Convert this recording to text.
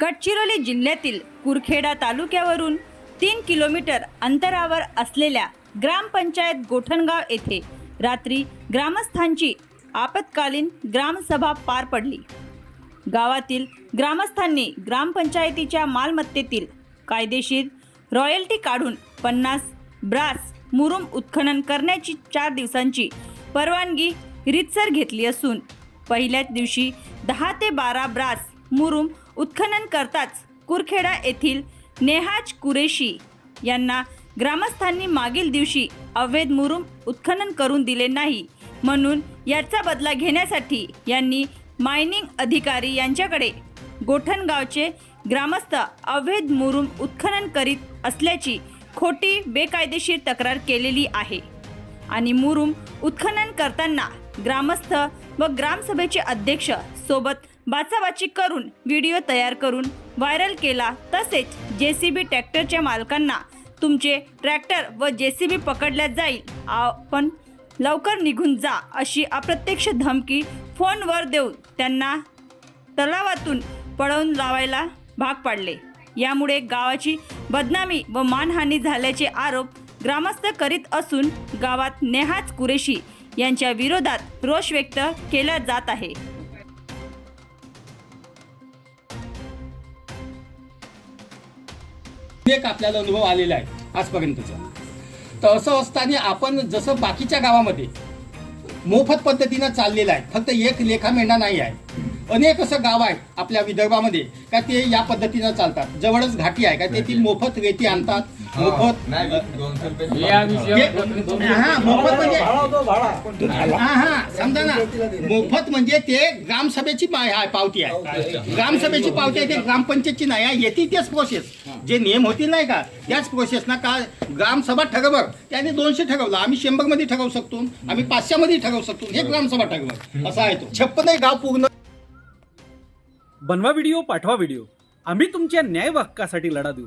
गडचिरोली जिल्ह्यातील कुरखेडा तालुक्यावरून तीन किलोमीटर अंतरावर असलेल्या ग्रामपंचायत गोठणगाव येथे रात्री ग्रामस्थांची आपत्कालीन ग्रामसभा पार पडली. गावातील ग्रामस्थांनी ग्रामपंचायतीच्या मालमत्तेतील कायदेशीर रॉयल्टी काढून पन्नास ब्रास मुरुम उत्खनन करण्याची चार दिवसांची परवानगी रितसर घेतली असून पहिल्याच दिवशी दहा ते बारा ब्रास मुरुम उत्खनन करताच कुरखेडा येथील नेहाज कुरेशी यांना ग्रामस्थांनी मागील दिवशी अवैध मुरुम उत्खनन करून दिले नाही. म्हणून याचा बदला घेण्यासाठी यांनी मायनिंग अधिकारी यांच्याकडे गोठणगावचे ग्रामस्थ अवैध मुरुम उत्खनन करीत असल्याची खोटी बेकायदेशीर तक्रार केलेली आहे. आणि मुरुम उत्खनन करताना ग्रामस्थ व ग्रामसभेचे अध्यक्ष सोबत बाचाबाची करून व्हिडिओ तयार करून व्हायरल केला. तसेच जे सी बी ट्रॅक्टरच्या मालकांना तुमचे ट्रॅक्टर व जे सी बी पकडल्या जाईल. आपण लवकर निघून जा अशी अप्रत्यक्ष धमकी फोनवर देऊन त्यांना तलावातून पळवून लावायला भाग पाडले. यामुळे गावाची बदनामी व मानहानी झाल्याचे आरोप ग्रामस्थ करीत असून गावात नेहाज कुरेशी यांच्या विरोधात रोष व्यक्त केला जात आहे. एक आपल्याला अनुभव आलेला आहे आजपर्यंतचा. तर असं असताना आपण जसं बाकीच्या गावामध्ये मोफत पद्धतीनं चाललेलं आहे फक्त एक लेखा मेंढा नाही आहे. अनेक असं गाव आहे आपल्या विदर्भामध्ये का ते या पद्धतीनं चालतात. जवळच घाटी आहे का तेथील मोफत रेती आणतात. मोफत? ते- हा मोफत म्हणजे हा हा समजा ना. मोफत म्हणजे ते ग्रामसभेची पा- हा, पावती आहे. ग्रामसभेची पावती आहे ते ग्रामपंचायतची नाही आहे. येते तेच प्रोसेस जे नियम होतील नाही का त्याच प्रोसेस ना का ग्रामसभा ठरवलं त्याने दोनशे ठरवलं आम्ही शंभरमध्ये ठरवू शकतो. आम्ही पाचशे मध्ये ठरवू शकतो. हे ग्रामसभा ठरवलं असा आहे तो. छप्पन गाव पूर्ण. बनवा व्हिडिओ पाठवा व्हिडिओ आम्ही तुमच्या न्याय हक्कासाठी लढा देऊ.